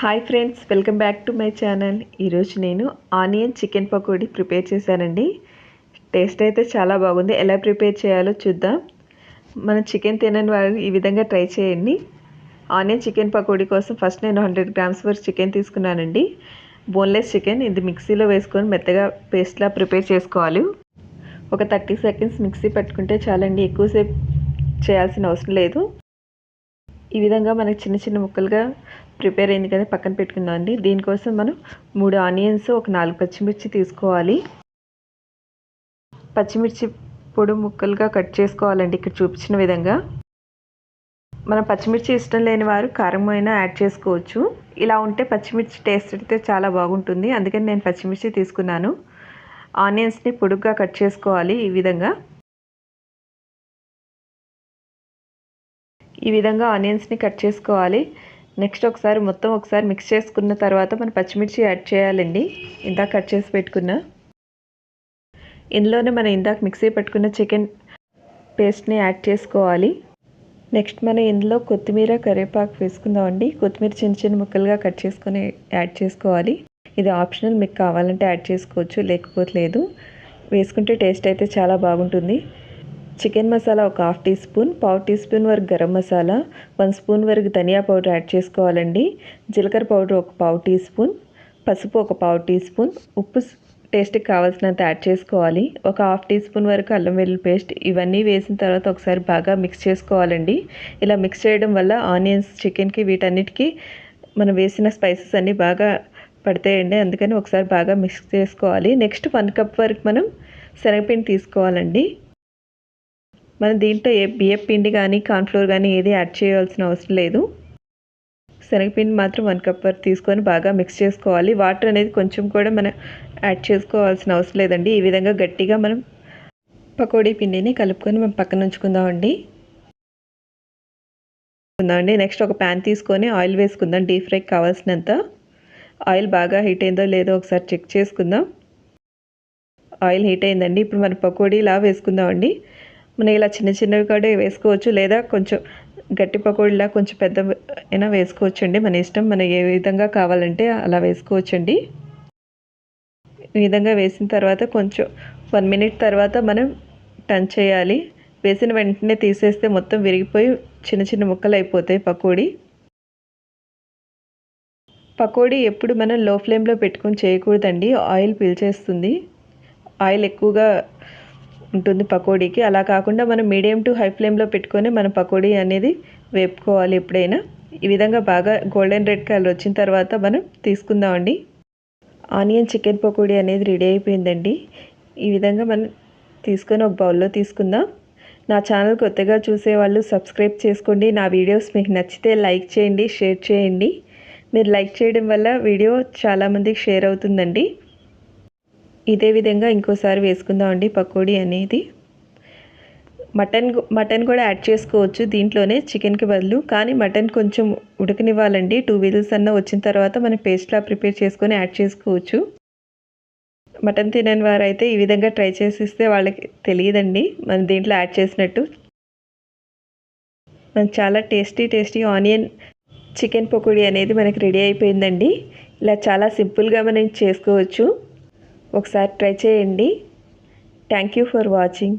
Hi friends welcome back to my channel. ఈరోజు నేను onion chicken pakodi prepare చేశానండి. Taste అయితే చాలా బాగుంది. ఎలా ప్రిపేర్ చేయాలో చూద్దాం. మనం చికెన్ తినని వారు ఈ విధంగా ట్రై చేయండి. ఆనియన్ చికెన్ పకోడీ కోసం ఫస్ట్ నేను హండ్రెడ్ గ్రామ్స్ వరకు చికెన్ తీసుకున్నానండి. బోన్లెస్ చికెన్ ఇది మిక్సీలో వేసుకొని మెత్తగా పేస్ట్లా ప్రిపేర్ చేసుకోవాలి. ఒక థర్టీ సెకండ్స్ మిక్సీ పెట్టుకుంటే చాలండి ఎక్కువసేపు చేయాల్సిన అవసరం లేదు. ఈ విధంగా మనకి చిన్న చిన్న ముక్కలుగా ప్రిపేర్ అయింది కదా పక్కన పెట్టుకుందాం అండి. దీనికోసం మనం మూడు ఆనియన్స్ ఒక నాలుగు పచ్చిమిర్చి తీసుకోవాలి. పచ్చిమిర్చి పొడి ముక్కలుగా కట్ చేసుకోవాలండి ఇక్కడ చూపించిన విధంగా. మనం పచ్చిమిర్చి ఇష్టం లేని వారు కారం అయినా యాడ్ చేసుకోవచ్చు. ఇలా ఉంటే పచ్చిమిర్చి టేస్ట్ అయితే చాలా బాగుంటుంది. అందుకని నేను పచ్చిమిర్చి తీసుకున్నాను. ఆనియన్స్ని పొడుగ్గా కట్ చేసుకోవాలి ఈ విధంగా. ఈ విధంగా ఆనియన్స్ని కట్ చేసుకోవాలి. నెక్స్ట్ ఒకసారి మొత్తం ఒకసారి మిక్స్ చేసుకున్న తర్వాత మనం పచ్చిమిర్చి యాడ్ చేయాలండి. ఇందాక కట్ చేసి పెట్టుకున్న. ఇందులోనే మనం ఇందాక మిక్సీ పెట్టుకున్న చికెన్ పేస్ట్ని యాడ్ చేసుకోవాలి. నెక్స్ట్ మనం ఇందులో కొత్తిమీర కరివేపాకు వేసుకుందామండి. కొత్తిమీర చిన్న చిన్న ముక్కలుగా కట్ చేసుకొని యాడ్ చేసుకోవాలి. ఇది ఆప్షనల్ మీకు కావాలంటే యాడ్ చేసుకోవచ్చు లేకపోతే లేదు. వేసుకుంటే టేస్ట్ అయితే చాలా బాగుంటుంది. చికెన్ మసాలా ఒక హాఫ్ టీ స్పూన్ పావు టీ స్పూన్ వరకు గరం మసాలా వన్ స్పూన్ వరకు ధనియా పౌడర్ యాడ్ చేసుకోవాలండి. జీలకర్ర పౌడర్ ఒక పావు టీ స్పూన్ పసుపు ఒక పావు టీ స్పూన్ ఉప్పు టేస్ట్కి కావాల్సినంత యాడ్ చేసుకోవాలి. ఒక హాఫ్ టీ స్పూన్ వరకు అల్లం వెల్లుల్లి పేస్ట్ ఇవన్నీ వేసిన తర్వాత ఒకసారి బాగా మిక్స్ చేసుకోవాలండి. ఇలా మిక్స్ చేయడం వల్ల ఆనియన్స్ చికెన్కి వీటన్నిటికీ మనం వేసిన స్పైసెస్ అన్నీ బాగా పడతాయండి. అందుకని ఒకసారి బాగా మిక్స్ చేసుకోవాలి. నెక్స్ట్ వన్ కప్ వరకు మనం శనగపిండి తీసుకోవాలండి. మనం దీంట్లో ఏ బియ్యం పిండి కానీ కార్న్ఫ్లోర్ కానీ ఏది యాడ్ చేయాల్సిన అవసరం లేదు. శనగపిండి మాత్రం వన్ కప్ వరకు తీసుకొని బాగా మిక్స్ చేసుకోవాలి. వాటర్ అనేది కొంచెం కూడా మనం యాడ్ చేసుకోవాల్సిన అవసరం లేదండి. ఈ విధంగా గట్టిగా మనం పకోడీ పిండిని కలుపుకొని మనం పక్కన ఉంచుకుందామండి ఉందామండి నెక్స్ట్ ఒక ప్యాన్ తీసుకొని ఆయిల్ వేసుకుందాం. డీప్ ఫ్రైకి కావాల్సినంత. ఆయిల్ బాగా హీట్ అయిందో లేదో ఒకసారి చెక్ చేసుకుందాం. ఆయిల్ హీట్ అయిందండి. ఇప్పుడు మనం పకోడీలా వేసుకుందామండి మనం ఇలా చిన్న చిన్నవి కూడా వేసుకోవచ్చు. లేదా కొంచెం గట్టి పకోడీలా కొంచెం పెద్ద అయినా వేసుకోవచ్చు అండి మన ఇష్టం మనం ఏ విధంగా కావాలంటే అలా వేసుకోవచ్చండి. ఈ విధంగా వేసిన తర్వాత కొంచెం వన్ మినిట్ తర్వాత మనం టన్ చేయాలి. వేసిన వెంటనే తీసేస్తే మొత్తం విరిగిపోయి చిన్న చిన్న ముక్కలు అయిపోతాయి పకోడీ. పకోడీ ఎప్పుడు మనం లో ఫ్లేమ్లో పెట్టుకొని చేయకూడదండి. ఆయిల్ పీల్చేస్తుంది. ఆయిల్ ఎక్కువగా ఉంటుంది పకోడీకి. అలా కాకుండా మనం మీడియం టు హై ఫ్లేమ్లో పెట్టుకొని మనం పకోడీ అనేది వేపుకోవాలి ఎప్పుడైనా. ఈ విధంగా బాగా గోల్డెన్ రెడ్ కలర్ వచ్చిన తర్వాత మనం తీసుకుందామండి. ఆనియన్ చికెన్ పకోడీ అనేది రెడీ అయిపోయిందండి. ఈ విధంగా మనం తీసుకొని ఒక బౌల్లో తీసుకుందాం. నా ఛానల్ కొత్తగా చూసేవాళ్ళు సబ్స్క్రైబ్ చేసుకోండి. నా వీడియోస్ మీకు నచ్చితే లైక్ చేయండి షేర్ చేయండి. మీరు లైక్ చేయడం వల్ల వీడియో చాలామందికి షేర్ అవుతుందండి. ఇదే విధంగా ఇంకోసారి వేసుకుందామండి పకోడీ అనేది. మటన్ మటన్ కూడా యాడ్ చేసుకోవచ్చు దీంట్లోనే చికెన్కి బదులు కానీ మటన్ కొంచెం ఉడకనివ్వాలండి. టూ వీల్స్ అన్న వచ్చిన తర్వాత మనం పేస్ట్లా ప్రిపేర్ చేసుకొని యాడ్ చేసుకోవచ్చు. మటన్ తినని వారైతే ఈ విధంగా ట్రై చేసిస్తే వాళ్ళకి తెలియదండి. మనం దీంట్లో యాడ్ చేసినట్టు. మనం చాలా tasty tasty onion chicken pakodi అనేది మనకి రెడీ అయిపోయిందండి. ఇలా చాలా సింపుల్గా మనం చేసుకోవచ్చు. ఒకసారి ట్రై చేయండి. Thank you for watching